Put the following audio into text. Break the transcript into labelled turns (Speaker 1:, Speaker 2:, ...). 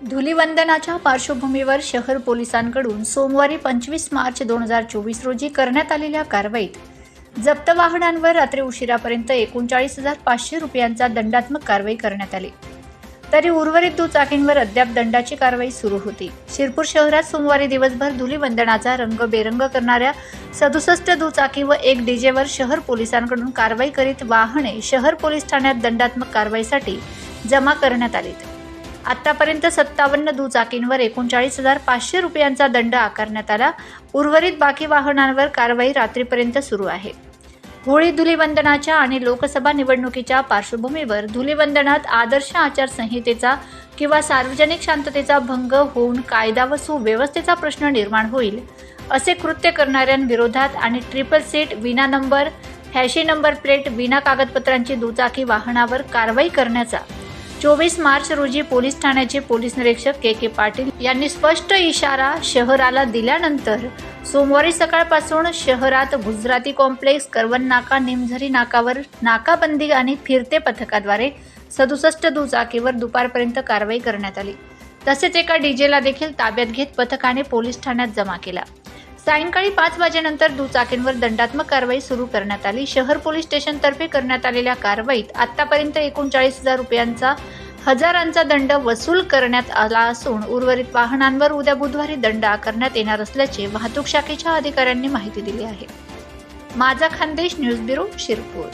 Speaker 1: धुलिवंदनाच्या पार्श्वभूमीवर शहर पोलिसांकडून सोमवारी पंचवीस मार्च दोन हजार चोवीस रोजी करण्यात आलेल्या कारवाईत जप्त वाहनांवर रात्री उशिरापर्यंत एकोणचाळीस हजार पाचशे रुपयांचा दंडात्मक कारवाई करण्यात आली. तरी उर्वरित दुचाकींवर अद्याप दंडाची कारवाई सुरू होती. शिरपूर शहरात सोमवारी दिवसभर धुलिवंदनाचा रंग बेरंग करणाऱ्या सदुसष्ट दुचाकी व एक डीजेवर शहर पोलिसांकडून कारवाई करीत वाहने शहर पोलीस ठाण्यात दंडात्मक कारवाईसाठी जमा करण्यात आलीत. आतापर्यंत सत्तावन्न दुचाकींवर एकोणचाळीस हजार पाचशे रुपयांचा दंड आकारण्यात आला. उर्वरित बाकी वाहनांवर कारवाई रात्रीपर्यंत सुरू आहे. होळी धुलीवंदनाच्या आणि लोकसभा निवडणुकीच्या पार्श्वभूमीवर धुलीवंदनात आदर्श आचारसंहितेचा किंवा सार्वजनिक शांततेचा भंग होऊन कायदा व सुव्यवस्थेचा प्रश्न निर्माण होईल असे कृत्य करणाऱ्यांविरोधात आणि ट्रिपल सीट विना नंबर हॅशी नंबर प्लेट विना कागदपत्रांची दुचाकी वाहनावर कारवाई करण्याचा चोवीस मार्च रोजी पोलीस ठाण्याचे पोलीस निरीक्षक के के पाटील यांनी स्पष्ट इशारा शहराला दिल्यानंतर सोमवारी सकाळपासून शहरात गुजराती कॉम्प्लेक्स करवन नाका निमझरी नाकावर नाकाबंदी आणि फिरते पथकाद्वारे सदुसष्ट दुचाकीवर दुपारपर्यंत कारवाई करण्यात आली. तसेच एका डीजेला देखील ताब्यात घेत पथकाने पोलीस ठाण्यात जमा केला. सायंकाळी पाच वाजेनंतर दुचाकींवर दंडात्मक कारवाई सुरू करण्यात आली. शहर पोलीस स्टेशनतर्फे करण्यात आलेल्या कारवाईत आतापर्यंत एकोणचाळीस हजार रुपयांचा हजारांचा दंड वसूल करण्यात आला असून उर्वरित वाहनांवर उद्या बुधवारी दंड आकारण्यात येणार असल्याचे वाहतूक शाखेच्या अधिकाऱ्यांनी माहिती दिली आहे. माझा खानदेश न्यूज ब्युरो शिरपूर.